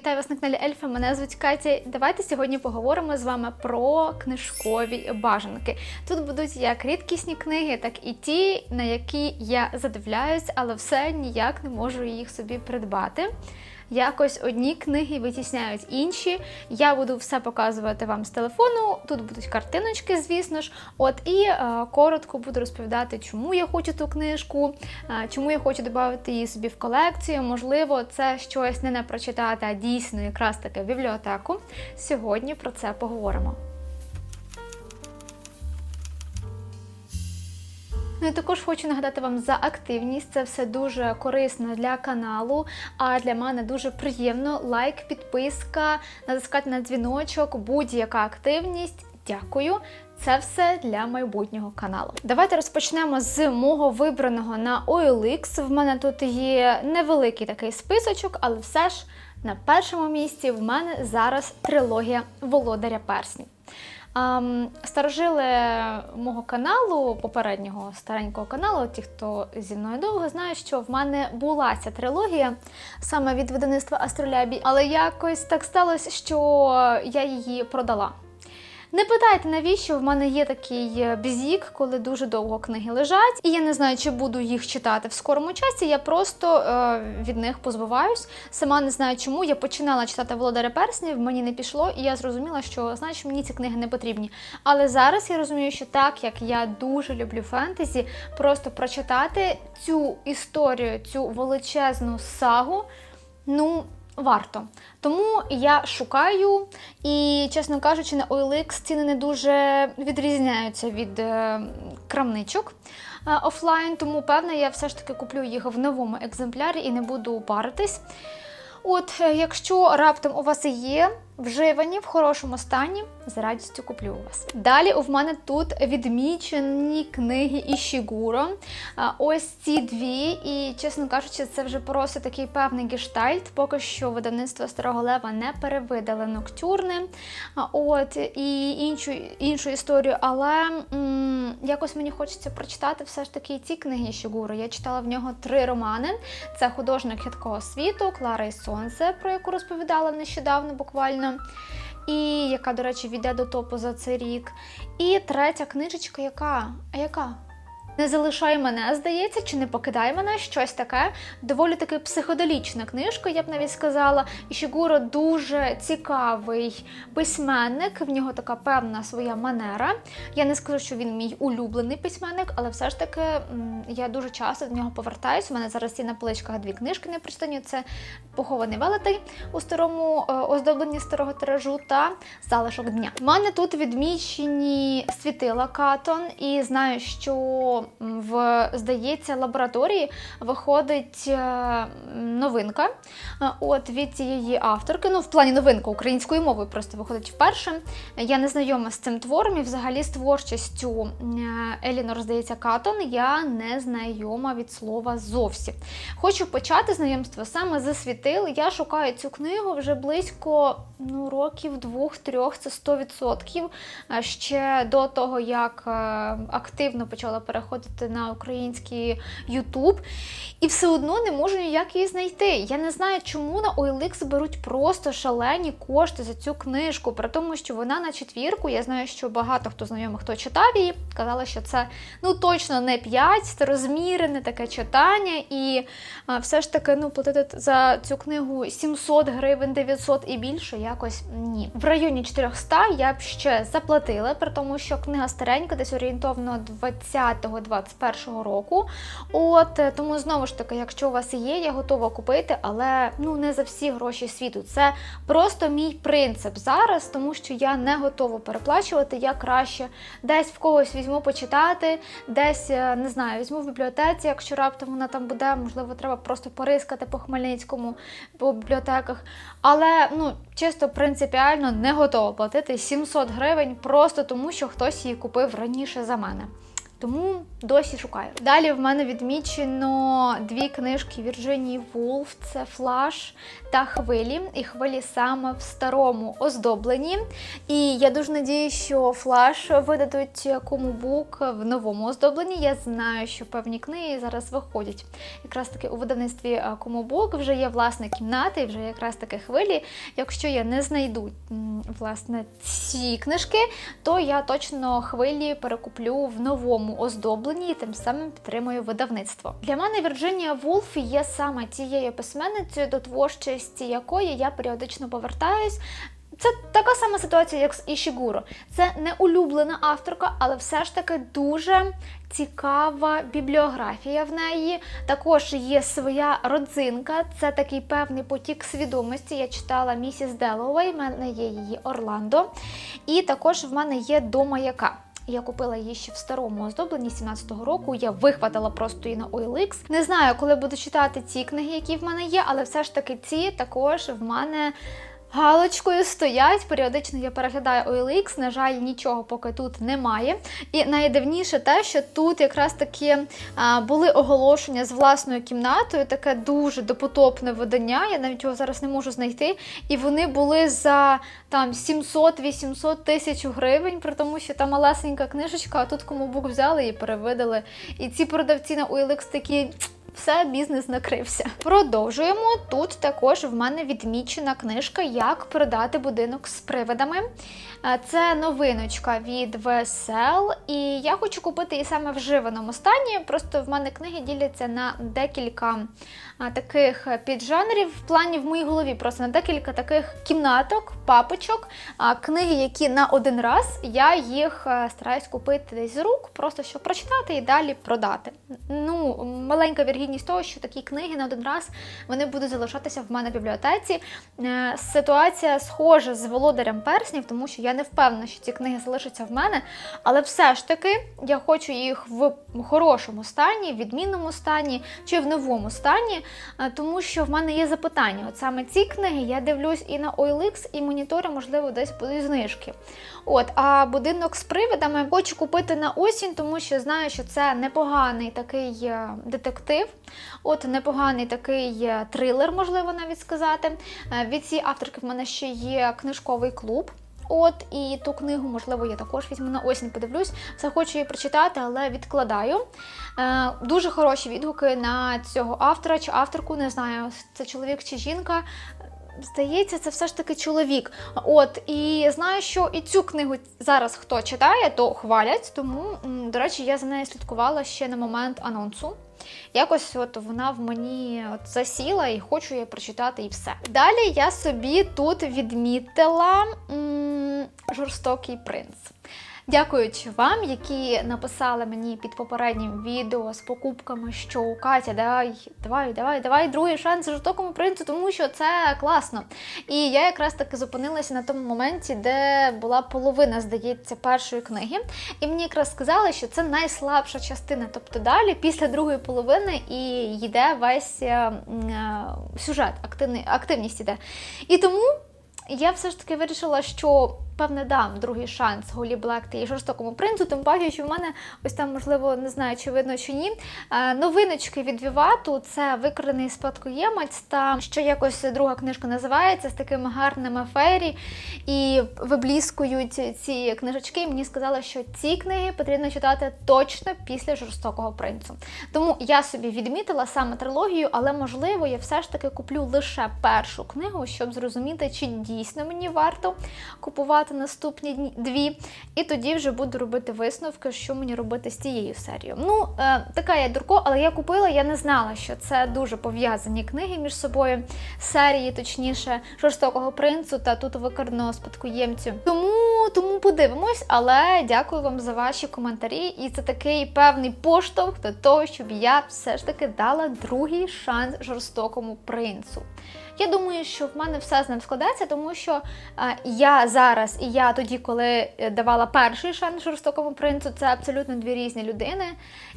Вітаю вас на каналі Ельфа. Мене звуть Катя. Давайте сьогодні поговоримо з вами про книжкові бажанки. Тут будуть як рідкісні книги, так і ті, на які я задивляюсь, але все ніяк не можу їх собі придбати. Якось одні книги витісняють інші. Я буду все показувати вам з телефону. Тут будуть картиночки, звісно ж. От і е, коротко буду розповідати, чому я хочу ту книжку, е, чому я хочу додати її собі в колекцію. Можливо, це щось не на прочитати, а дійсно якраз таки в бібліотеку. Сьогодні про це поговоримо. Ну і також хочу нагадати вам за активність. Це все дуже корисно для каналу. А для мене дуже приємно. Лайк, підписка, натискати на дзвіночок, будь-яка активність. Дякую. Це все для майбутнього каналу. Давайте розпочнемо з мого вибраного на OLX. В мене тут є невеликий такий списочок, але все ж на першому місці в мене зараз трилогія Володаря Перснів. Старожили мого каналу, попереднього старенького каналу, ті, хто зі мною довго, знають, що в мене була ця трилогія саме від видавництва Астролябі, але якось так сталося, що я її продала. Не питайте, навіщо в мене є такий бзік, коли дуже довго книги лежать, і я не знаю, чи буду їх читати в скорому часі. Я просто е, від них позбуваюсь. Сама не знаю, чому я починала читати Володаря Перснів, мені не пішло, і я зрозуміла, що значить мені ці книги не потрібні. Але зараз я розумію, що так як я дуже люблю фентезі, просто прочитати цю історію, цю величезну сагу, ну. Варто. Тому я шукаю, і, чесно кажучи, на OLX ціни не дуже відрізняються від е, крамничок е, офлайн, тому певна я все ж таки куплю їх в новому екземплярі і не буду паритись. От, е, якщо раптом у вас є вживані в хорошому стані, з радістю куплю у вас. Далі у мене тут відмічені книги Ішігуро. Ось ці дві, і, чесно кажучи, це вже просто такий певний гештальт. Поки що видавництво Старого Лева не перевидали ноктюрни. От, і іншу іншу історію, але м якось мені хочеться прочитати все ж таки ці книги Ішігуро. Я читала в нього три романи: це художник хиткого світу, Клара і Сонце, про яку розповідала нещодавно буквально і яка, до речі, війде до топу за цей рік. І третя книжечка, яка? А яка? Не залишай мене, здається, чи не покидай мене щось таке. Доволі таки психоделічна книжка, я б навіть сказала. І Шігуро дуже цікавий письменник, в нього така певна своя манера. Я не скажу, що він мій улюблений письменник, але все ж таки я дуже часто до нього повертаюся. У мене зараз є на поличках дві книжки непристані. Це похований велетень у старому е, оздобленні старого тиражу та залишок дня. У мене тут відмічені світила Катон, і знаю, що в, здається, лабораторії виходить е, новинка е, от від цієї авторки. Ну, в плані новинка українською мовою просто виходить вперше. Я не знайома з цим твором і взагалі з творчістю е, Елінор, здається, Катон. Я не знайома від слова зовсім. Хочу почати знайомство саме за світил. Я шукаю цю книгу вже близько ну, років двох-трьох, це 100%. Ще до того, як активно почала переходити переходити на український Ютуб, і все одно не можу ніяк її знайти. Я не знаю, чому на OLX беруть просто шалені кошти за цю книжку, при тому, що вона на четвірку. Я знаю, що багато хто знайомий, хто читав її, казали, що це ну точно не 5, це розмірене таке читання, і а, все ж таки ну, платити за цю книгу 700 гривень, 900 і більше якось ні. В районі 400 я б ще заплатила, при тому, що книга старенька, десь орієнтовно 20 2021 року. От е, тому знову ж таки, якщо у вас є, я готова купити, але ну не за всі гроші світу. Це просто мій принцип зараз, тому що я не готова переплачувати. Я краще десь в когось візьму почитати, десь е, не знаю, візьму в бібліотеці, якщо раптом вона там буде, можливо, треба просто порискати по Хмельницькому по бібліотеках. Але ну чисто принципіально не готова платити 700 гривень просто тому, що хтось її купив раніше за мене. Тому досі шукаю. Далі в мене відмічено дві книжки Вірджинії Вулф: це Флаш та Хвилі. І хвилі саме в старому оздобленні. І я дуже надію, що флаш видадуть комубук в новому оздобленні. Я знаю, що певні книги зараз виходять. Якраз таки у видавництві комубук вже є власна кімната, і вже якраз таки хвилі. Якщо я не знайду власне ці книжки, то я точно хвилі перекуплю в новому оздобленні і тим самим підтримую видавництво. Для мене Вірджинія Вулф є саме тією письменницею, до творчості якої я періодично повертаюсь. Це така сама ситуація, як з Ішігуро. Це не улюблена авторка, але все ж таки дуже цікава бібліографія в неї. Також є своя родзинка, це такий певний потік свідомості. Я читала місіс Деловей, в мене є її Орландо. І також в мене є до маяка. Я купила її ще в старому оздобленні 17-го року. Я вихватила просто її на OLX. Не знаю, коли буду читати ці книги, які в мене є, але все ж таки ці також в мене галочкою стоять. Періодично я переглядаю OLX, на жаль, нічого поки тут немає. І найдивніше те, що тут якраз таки були оголошення з власною кімнатою, таке дуже допотопне видання. Я навіть його зараз не можу знайти. І вони були за там 700-800 тисяч гривень, при тому, що там малесенька книжечка, а тут кому бук взяли і перевидали. І ці продавці на OLX такі. Все, бізнес накрився. Продовжуємо. Тут також в мене відмічена книжка Як продати будинок з привидами. Е, це новиночка від VSL, і я хочу купити її саме в живеному стані. Просто в мене книги діляться на декілька таких піджанрів. В плані в моїй голові просто на декілька таких кімнаток, папочок, книги, які на один раз я їх е, стараюсь купити десь з рук, просто щоб прочитати і далі продати. Ну, маленька віргідність того, що такі книги на один раз вони будуть залишатися в мене в бібліотеці. Е, ситуація схожа з володарем перснів, тому що я не впевнена, що ці книги залишаться в мене, але все ж таки я хочу їх в хорошому стані, в відмінному стані чи в новому стані. Е, тому що в мене є запитання. От саме ці книги я дивлюсь і на OLX, і моніторю, можливо, десь будуть знижки. От, А будинок з привидами хочу купити на осінь, тому що знаю, що це непоганий такий е, детектив, от непоганий такий е, трилер, можливо навіть сказати. Від цієї авторки в мене ще є книжковий клуб. От і ту книгу, можливо, я також візьму на осінь, подивлюсь. Все хочу її прочитати, але відкладаю. Е, Дуже хороші відгуки на цього автора чи авторку. Не знаю, це чоловік чи жінка. Здається, це все ж таки чоловік. От, і знаю, що і цю книгу зараз хто читає, то хвалять. Тому, до речі, я за нею слідкувала ще на момент анонсу. Якось от вона в мені от засіла і хочу її прочитати і все. Далі я собі тут відмітила м жорстокий принц. Дякуючи вам, які написали мені під попереднім відео з покупками, що Катя, давай, давай, давай, давай другий шанс жорстокому принцу, тому що це класно. І я якраз таки зупинилася на тому моменті, де була половина, здається, першої книги. І мені якраз сказали, що це найслабша частина. Тобто далі, після другої половини, і йде весь е, е, сюжет, активний, активність іде. І тому я все ж таки вирішила, що певне дам другий шанс Голі Блек та її жорстокому принцу, тим паче, що в мене ось там, можливо, не знаю, чи видно чи ні. Е, новиночки від Вівату це викраний спадкоємець, та що якось друга книжка називається з такими гарними фейрі. І вибліскують ці книжечки. І мені сказали, що ці книги потрібно читати точно після жорстокого принцу. Тому я собі відмітила саме трилогію, але можливо я все ж таки куплю лише першу книгу, щоб зрозуміти, чи дійсно мені варто купувати прочитати наступні дві, і тоді вже буду робити висновки, що мені робити з цією серією. Ну, е, така я дурко, але я купила, я не знала, що це дуже пов'язані книги між собою, серії, точніше, жорстокого принцу та тут викраного спадкоємцю. Тому тому подивимось, але дякую вам за ваші коментарі. І це такий певний поштовх до того, щоб я все ж таки дала другий шанс жорстокому принцу. Я думаю, що в мене все з ним складеться, тому що е, я зараз і я тоді, коли е, давала перший шанс жорстокому принцу, це абсолютно дві різні людини.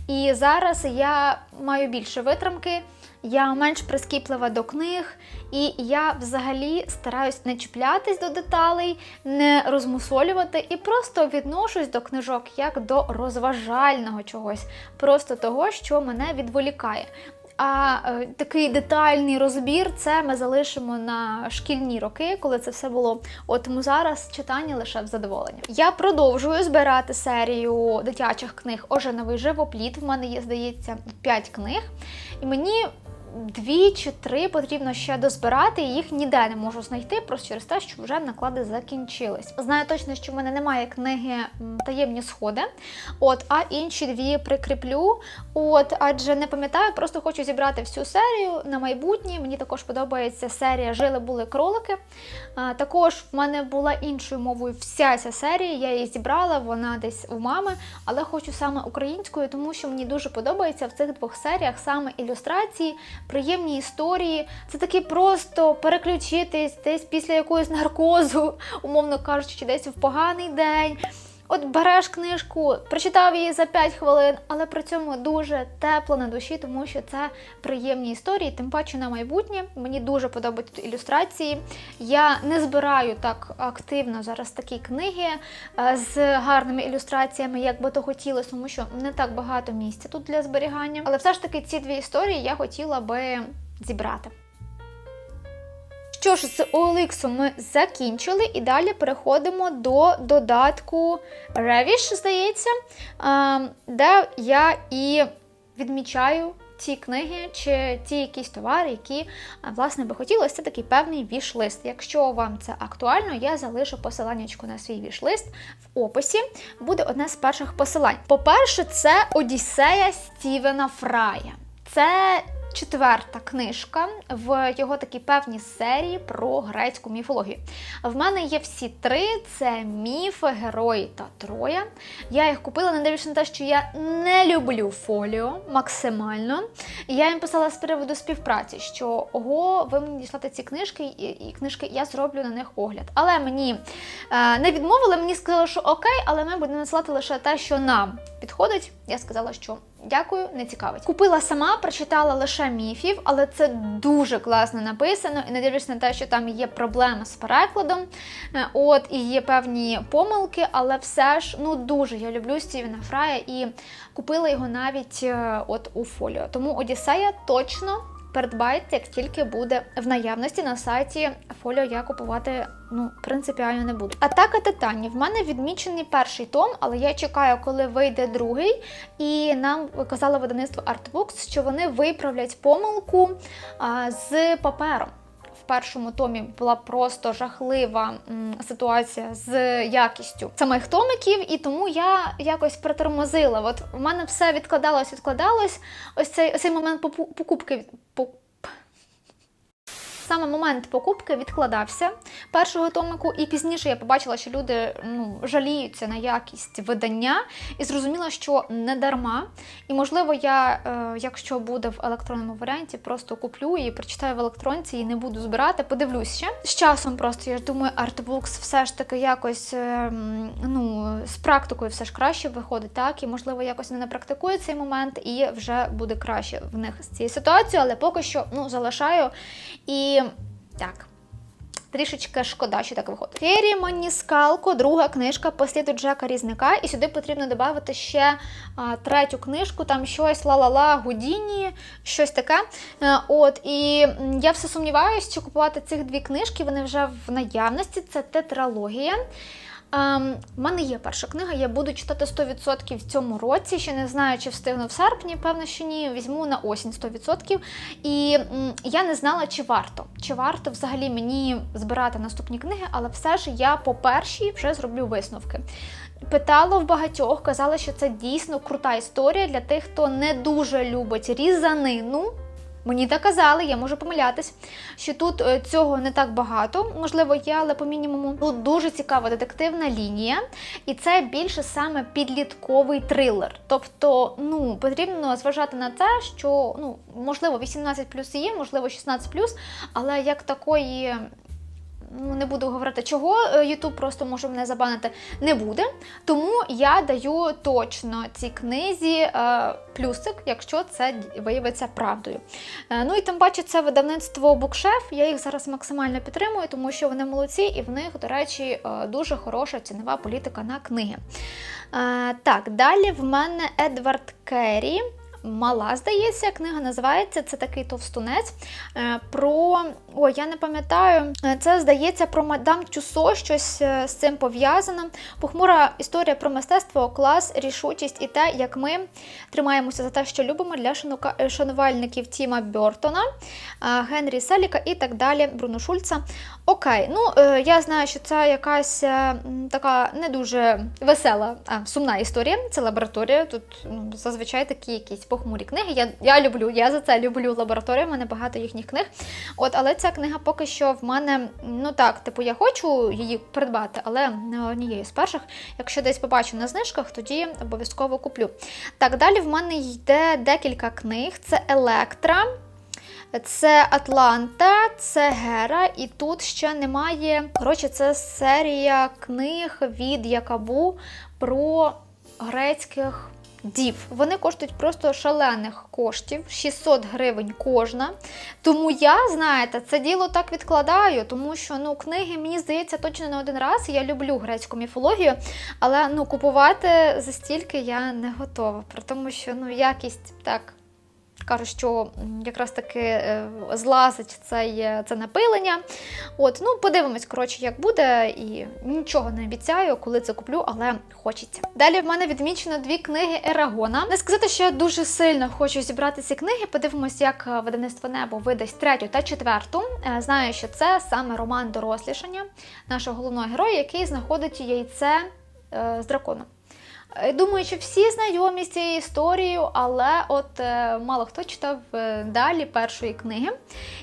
І зараз я маю більше витримки. я менш прискіплива до книг, і я взагалі стараюсь не чіплятись до деталей, не розмусолювати і просто відношусь до книжок як до розважального чогось, просто того, що мене відволікає. А е, такий детальний розбір це ми залишимо на шкільні роки, коли це все було. От тому зараз читання лише в задоволення. Я продовжую збирати серію дитячих книг Оженовий живопліт. В мене є, здається, 5 книг. І мені дві чи три потрібно ще дозбирати, і їх ніде не можу знайти, просто через те, що вже наклади закінчились. Знаю точно, що в мене немає книги таємні сходи. От, а інші дві прикріплю. От, адже не пам'ятаю, просто хочу зібрати всю серію на майбутнє. Мені також подобається серія Жили були кролики. А, також в мене була іншою мовою вся ця серія. Я її зібрала, вона десь у мами, але хочу саме українською, тому що мені дуже подобається в цих двох серіях саме ілюстрації, приємні історії. Це таки просто переключитись десь після якогось наркозу, умовно кажучи, чи десь в поганий день. От береш книжку, прочитав її за 5 хвилин, але при цьому дуже тепло на душі, тому що це приємні історії, тим паче на майбутнє. Мені дуже подобаються ілюстрації. Я не збираю так активно зараз такі книги е, з гарними ілюстраціями, як би то хотілося, тому що не так багато місця тут для зберігання. Але все ж таки ці дві історії я хотіла би зібрати. Що ж, з OLX ми закінчили і далі переходимо до додатку Revish, здається, де я і відмічаю ті книги чи ті якісь товари, які власне би хотілося. Це такий певний віш-лист. Якщо вам це актуально, я залишу посиланнячку на свій віш-лист в описі. Буде одне з перших посилань. По-перше, це Одіссея Стівена Фрая. Це четверта книжка в його такій певній серії про грецьку міфологію. В мене є всі три: це міфи, герої та троя. Я їх купила, не на те, що я не люблю фоліо максимально. Я їм писала з приводу співпраці, що ого, ви мені діслати ці книжки, і, і книжки я зроблю на них огляд. Але мені е, не відмовили, мені сказали, що окей, але ми будемо надсилати лише те, що нам підходить. Я сказала, що дякую, не цікавить. Купила сама, прочитала лише міфів, але це дуже класно написано, і не дивлячись на те, що там є проблеми з перекладом, е, от і є певні помилки, але все ж ну дуже я люблю Стівена Фрая і купила його навіть е, от у фоліо. Тому Одіссея точно. Передбайте, як тільки буде в наявності на сайті фоліо, я купувати ну принципіально не буду. Атака титанів. В мене відмічений перший том, але я чекаю, коли вийде другий. І нам казало видавництво Artbooks, що вони виправлять помилку а, з папером. В першому томі була просто жахлива ситуація з якістю самих томиків, і тому я якось притормозила. От в мене все відкладалось, відкладалось. Ось цей ось цей момент покупки. по- Саме момент покупки відкладався першого томику, і пізніше я побачила, що люди ну, жаліються на якість видання, і зрозуміла, що не дарма. І можливо, я, е, якщо буде в електронному варіанті, просто куплю і прочитаю в електронці і не буду збирати. Подивлюсь ще з часом. Просто я ж думаю, Artbooks все ж таки якось е, ну з практикою все ж краще виходить, так і можливо якось не напрактикує цей момент, і вже буде краще в них з цією ситуацією, але поки що ну залишаю і так. Трішечки шкода, що так виходить. Фері Маніскалко, друга книжка по сліду Джека Різника. І сюди потрібно додати ще а, третю книжку, там щось ла-ла-ла, Гудіні, щось таке. А, от, і я все сумніваюся, чи купувати цих дві книжки, вони вже в наявності. Це тетралогія. Ем, в мене є перша книга, я буду читати 100% в цьому році. Ще не знаю, чи встигну в серпні, певно, що ні. Візьму на осінь 100%. І я не знала, чи варто. Чи варто взагалі мені збирати наступні книги, але все ж я по першій вже зроблю висновки. Питала в багатьох, казали, що це дійсно крута історія для тих, хто не дуже любить різанину. Мені так казали, я можу помилятись, що тут е, цього не так багато, можливо, є, але по мінімуму. Тут дуже цікава детективна лінія, і це більше саме підлітковий трилер. Тобто, ну потрібно зважати на те, що ну можливо 18 плюс є, можливо 16 плюс, але як такої не буду говорити, чого е, YouTube просто може мене забанити, не буде. Тому я даю точно цій книзі е, плюсик, якщо це виявиться правдою. Е, ну і тим паче, це видавництво Букшеф. Я їх зараз максимально підтримую, тому що вони молодці, і в них, до речі, дуже хороша цінова політика на книги. Так, далі в мене Едвард Керрі. Мала, здається, книга називається це такий товстунець. е, Про. Ой, я не пам'ятаю. Е, Це здається про мадам Тюсо, щось е, з цим пов'язано. Похмура історія про мистецтво, клас, рішучість і те, як ми тримаємося за те, що любимо для шанувальників Тіма Бьортона, е, Генрі Селіка і так далі. Бруно Шульца. Окей, ну я знаю, що це якась така не дуже весела, а сумна історія. Це лабораторія. Тут ну, зазвичай такі якісь похмурі книги. Я, я люблю, я за це люблю лабораторію. У мене багато їхніх книг. От, але ця книга поки що в мене, ну так, типу, я хочу її придбати, але не однією з перших. Якщо десь побачу на знижках, тоді обов'язково куплю. Так, далі в мене йде декілька книг: це Електра. Це Атланта, це Гера, і тут ще немає. Коротше, це серія книг від Якабу про грецьких дів. Вони коштують просто шалених коштів, 600 гривень кожна. Тому я, знаєте, це діло так відкладаю, тому що ну, книги, мені здається, точно не один раз. Я люблю грецьку міфологію, але ну, купувати за стільки я не готова. При тому, що ну, якість так. Кажуть, що якраз таки е, злазить це, це напилення. От, ну подивимось, коротше, як буде, і нічого не обіцяю, коли це куплю, але хочеться. Далі в мене відмічено дві книги Ерагона. Не сказати, що я дуже сильно хочу зібрати ці книги. Подивимось, як е, видавництво небо видасть третю та четверту. Е, Знаю, що це саме роман дорослішання нашого головного героя, який знаходить яйце е, з драконом. Е, Думаю, що всі знайомі з цією історією, але от е, мало хто читав е, далі першої книги.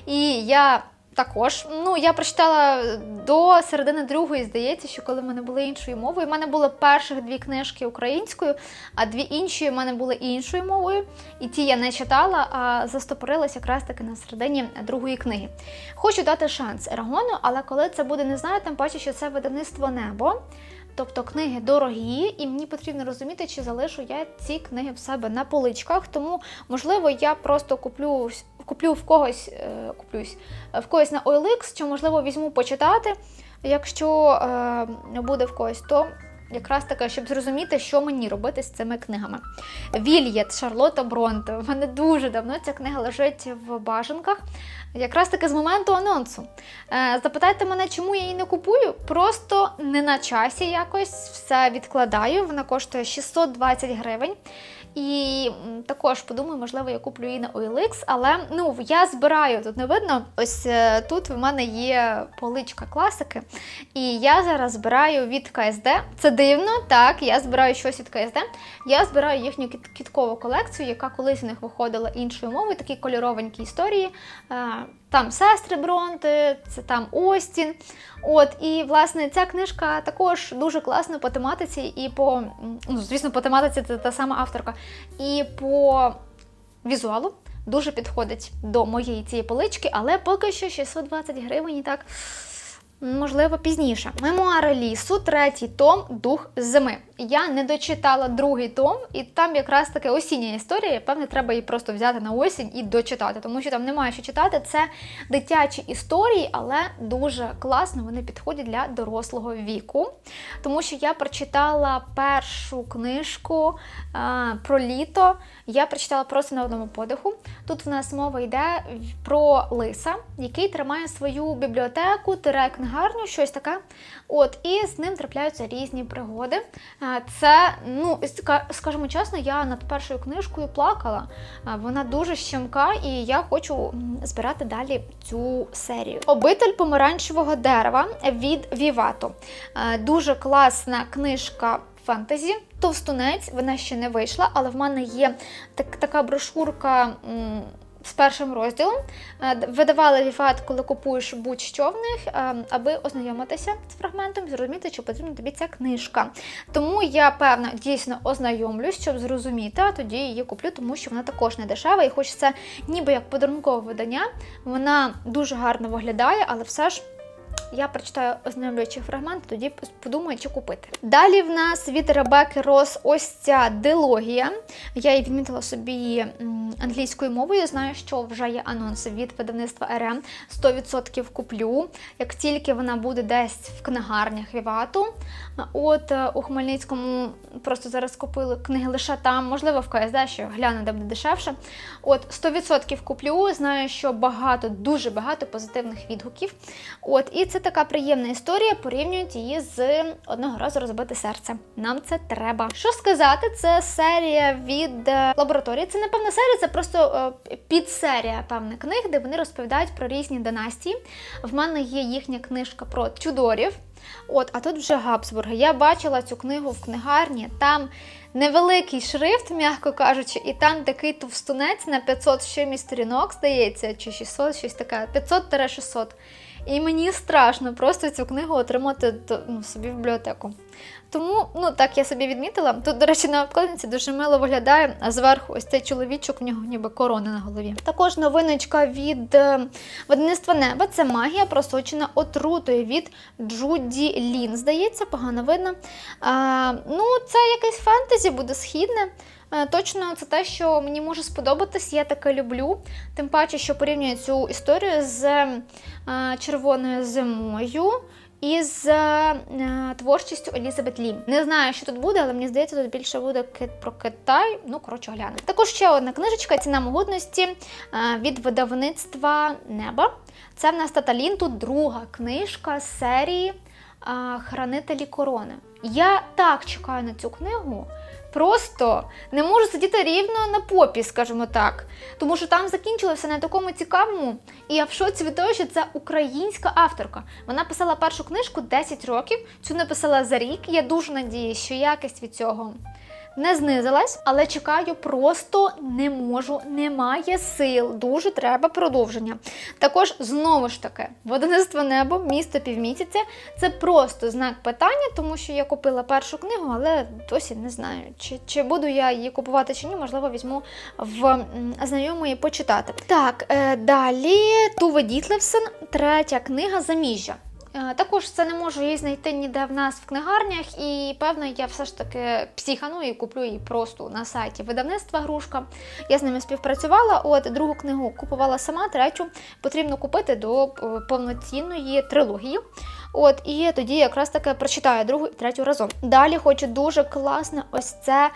І я також, ну я прочитала до середини другої, здається, що коли в мене були іншою мовою. У мене були перших дві книжки українською, а дві інші в мене були іншою мовою. І ті я не читала, а застопорилась якраз таки на середині другої книги. Хочу дати шанс Ерагону, але коли це буде, не знаю, тим паче, що це видавництво небо. Тобто книги дорогі, і мені потрібно розуміти, чи залишу я ці книги в себе на поличках. Тому, можливо, я просто куплю куплю в когось, е, куплюсь в когось на OLX, чи можливо візьму почитати. Якщо е, буде в когось, то якраз таке, щоб зрозуміти, що мені робити з цими книгами. Вільєт Шарлота Бронте. У мене дуже давно ця книга лежить в бажанках. Якраз таки з моменту анонсу. Е, запитайте мене, чому я її не купую? Просто не на часі якось все відкладаю. Вона коштує 620 гривень. І також подумаю, можливо, я куплю її на OLX, але ну я збираю тут не видно. Ось е, тут в мене є поличка класики, і я зараз збираю від КСД. Це дивно, так, я збираю щось від КСД. Я збираю їхню кіт- кіткову колекцію, яка колись в них виходила іншою мовою, такі кольоровані історії. Там сестри Бронти, це там Остін. От, і власне ця книжка також дуже класна по тематиці і по, ну, звісно, по тематиці це та сама авторка, і по візуалу дуже підходить до моєї цієї полички, але поки що 620 гривень і так. Можливо, пізніше. Мемуари лісу, третій том Дух зими. Я не дочитала другий том, і там якраз таки осіння історія. Певне, треба її просто взяти на осінь і дочитати, тому що там немає що читати. Це дитячі історії, але дуже класно вони підходять для дорослого віку. Тому що я прочитала першу книжку а, про літо. Я прочитала просто на одному подиху. Тут в нас мова йде про лиса, який тримає свою бібліотеку, тире книгарню, щось таке. От, і з ним трапляються різні пригоди. Це, ну, скажімо чесно, я над першою книжкою плакала. Вона дуже щемка, і я хочу збирати далі цю серію. Обитель помаранчевого дерева від Вівато. Дуже класна книжка фентезі. Товстунець, вона ще не вийшла, але в мене є так, така брошурка. З першим розділом Е, видавали Віват, коли купуєш будь-що в них, е, аби ознайомитися з фрагментом, зрозуміти, чи потрібна тобі ця книжка. Тому я певно дійсно ознайомлюсь, щоб зрозуміти, а тоді її куплю, тому що вона також не дешева, і хоч це ніби як подарункове видання, вона дуже гарно виглядає, але все ж я прочитаю ознайомлюючий фрагмент, тоді подумаю, чи купити. Далі в нас від Ребекки Рос ось ця дилогія. Я її відмітила собі англійською мовою. Знаю, що вже є анонси від видавництва РМ. 100% куплю. Як тільки вона буде десь в книгарнях Вівату. От е, у Хмельницькому просто зараз купили книги лише там, можливо, в КСД, що гляну, де буде дешевше. От 100% куплю. Знаю, що багато, дуже багато позитивних відгуків. От, і це така приємна історія. Порівнюють її з одного разу розбите серце. Нам це треба. Що сказати, це серія від е, лабораторії. Це не певна серія, це просто е, підсерія певних книг, де вони розповідають про різні династії. В мене є їхня книжка про Тюдорів. От, а тут вже Габсбурги. Я бачила цю книгу в книгарні. Там невеликий шрифт, м'яко кажучи, і там такий товстунець на 500 з чимось сторінок, здається, чи 600, щось таке, 500-600. І мені страшно просто цю книгу отримати ну, собі в бібліотеку. Тому, ну так я собі відмітила. Тут, до речі, на обкладинці дуже мило виглядає, а зверху ось цей чоловічок, в нього ніби корона на голові. Також новиночка від е, видавництва неба це магія просочена отрутою від Джуді Лін. Здається, погано видно. А, ну, це якесь фентезі буде східне. Е, Точно це те, що мені може сподобатись, я таке люблю. Тим паче, що порівнює цю історію з е, червоною зимою і з е, творчістю Елізабет Лі. Не знаю, що тут буде, але мені здається, тут більше буде про Китай. Ну, коротше, гляну. Також ще одна книжечка Ціна могутності від видавництва Неба. Це в нас Таталін, тут друга книжка з серії Хранителі корони. Я так чекаю на цю книгу. Просто не можу сидіти рівно на попі, скажімо так. Тому що там закінчилося на такому цікавому. І я в шоці від того, що це українська авторка. Вона писала першу книжку 10 років, цю написала за рік. Я дуже надіюсь, що якість від цього не знизилась, але чекаю, просто не можу, немає сил. Дуже треба продовження. Також знову ж таки, видавництво небо, місто півмісяця. Це просто знак питання, тому що я купила першу книгу, але досі не знаю, чи, чи буду я її купувати чи ні. Можливо, візьму в знайомої почитати. Так, е, далі Туве Дітлевсен, третя книга Заміжжя. Е, Також це не можу її знайти ніде в нас в книгарнях, і певно, я все ж таки психану і куплю її просто на сайті видавництва Грушка. Я з ними співпрацювала. От другу книгу купувала сама, третю потрібно купити до е, повноцінної трилогії. От і тоді якраз таки прочитаю другу і третю разом. Далі хочу дуже класне ось це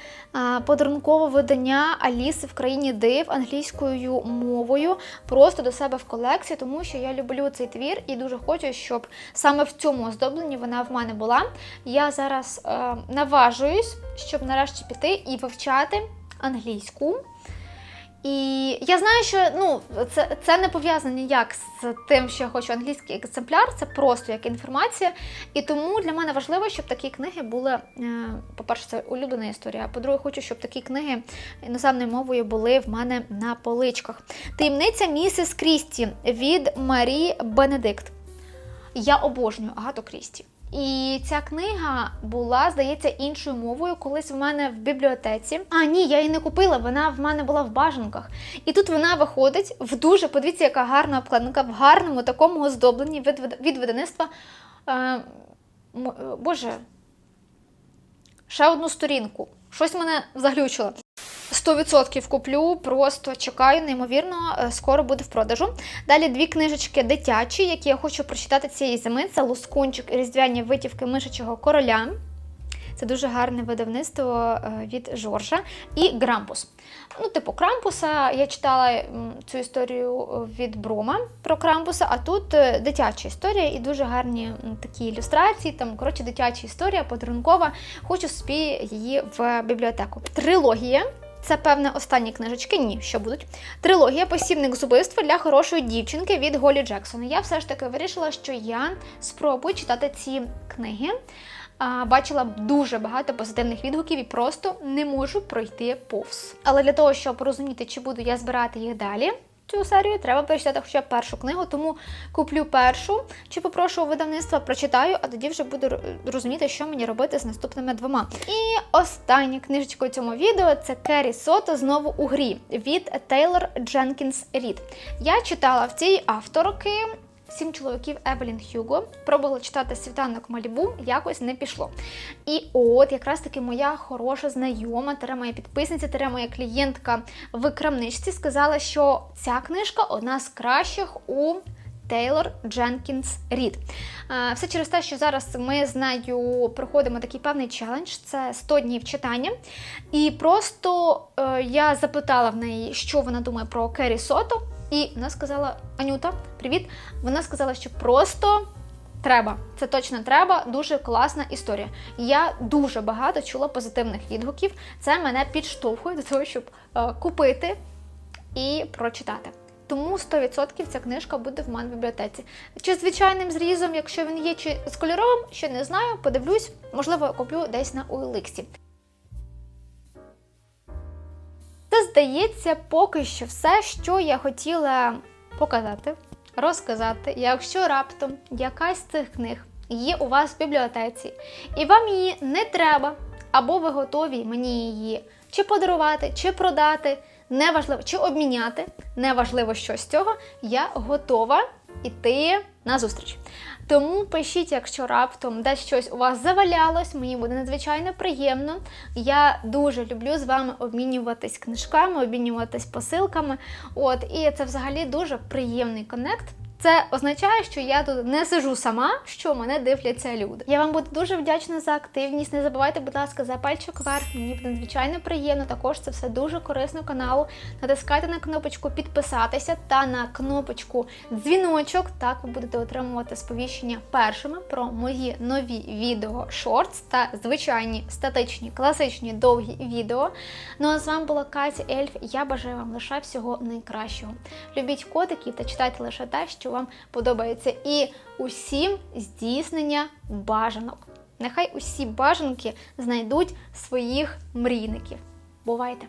подарункове видання Аліси в країні див англійською мовою, просто до себе в колекції, тому що я люблю цей твір і дуже хочу, щоб саме в цьому оздобленні вона в мене була. Я зараз е, наважуюсь, щоб нарешті піти і вивчати англійську. І я знаю, що ну, це, це не пов'язано ніяк з тим, що я хочу англійський екземпляр, це просто як інформація. І тому для мене важливо, щоб такі книги були, е, по-перше, це улюблена історія. А по-друге, хочу, щоб такі книги іноземною мовою були в мене на поличках. Таємниця місіс Крісті від Марі Бенедикт. Я обожнюю Агату Крісті. І ця книга була, здається, іншою мовою колись в мене в бібліотеці. А ні, я її не купила, вона в мене була в бажанках. І тут вона виходить в дуже, подивіться, яка гарна обкладинка, в гарному такому оздобленні від, від видавництва. Е, е, Боже, ще одну сторінку. Щось мене заглючило. 100% куплю, просто чекаю, неймовірно, е, скоро буде в продажу. Далі дві книжечки дитячі, які я хочу прочитати цієї зими. Це Лускунчик і різдвяні витівки мишачого короля. Це дуже гарне видавництво е, від Жоржа. І Грампус. Ну, типу, Крампуса я читала цю історію е, від Брома про Крампуса, а тут дитяча історія і дуже гарні такі ілюстрації. Там, коротше, дитяча історія, подарункова. Хочу собі її в бібліотеку. Трилогія. Це певне останні книжечки. Ні, що будуть. Трилогія Посібник з убивства для хорошої дівчинки від Голі Джексона. Я все ж таки вирішила, що я спробую читати ці книги. Бачила дуже багато позитивних відгуків і просто не можу пройти повз. Але для того, щоб розуміти, чи буду я збирати їх далі. Цю серію треба перечитати хоча б першу книгу, тому куплю першу чи попрошу у видавництва, прочитаю, а тоді вже буду розуміти, що мені робити з наступними двома. І остання книжечка у цьому відео це Керрі Сото знову у грі від Тейлор Дженкінс Рід. Я читала в цій авторки Сім чоловіків Евелін Хьюго. Пробувала читати світанок Малібу, якось не пішло. І от якраз таки моя хороша знайома, тере моя підписниця, тере моя клієнтка в крамничці сказала, що ця книжка одна з кращих у Тейлор Дженкінс Рід. Все через те, що зараз ми з нею проходимо такий певний челендж, це 100 днів читання. І просто е, я запитала в неї, що вона думає про Керрі Сото, і вона сказала: Анюта, привіт! Вона сказала, що просто. Треба, це точно треба. Дуже класна історія. Я дуже багато чула позитивних відгуків. Це мене підштовхує до того, щоб е, купити і прочитати. Тому 100% ця книжка буде в мене в бібліотеці. Чи звичайним зрізом, якщо він є, чи з кольоровим, ще не знаю. Подивлюсь, можливо, куплю десь на OLX. Це здається поки що все, що я хотіла показати, розказати. Якщо раптом якась з цих книг є у вас в бібліотеці, і вам її не треба, або ви готові мені її чи подарувати, чи продати, неважливо, чи обміняти, неважливо, що з цього, я готова йти на зустріч. Тому пишіть, якщо раптом десь щось у вас завалялось, мені буде надзвичайно приємно. Я дуже люблю з вами обмінюватись книжками, обмінюватись посилками. От, і це взагалі дуже приємний коннект. Це означає, що я тут не сижу сама, що мене дивляться люди. Я вам буду дуже вдячна за активність. Не забувайте, будь ласка, за пальчик вверх. Мені буде надзвичайно приємно. Також це все дуже корисно каналу. Натискайте на кнопочку підписатися та на кнопочку дзвіночок. Так ви будете отримувати сповіщення першими про мої нові відео шортс та звичайні статичні, класичні довгі відео. Ну а з вами була Катя Ельф. Я бажаю вам лише всього найкращого. Любіть котиків та читайте лише те, що вам подобається. І усім здійснення бажанок. Нехай усі бажанки знайдуть своїх мрійників. Бувайте!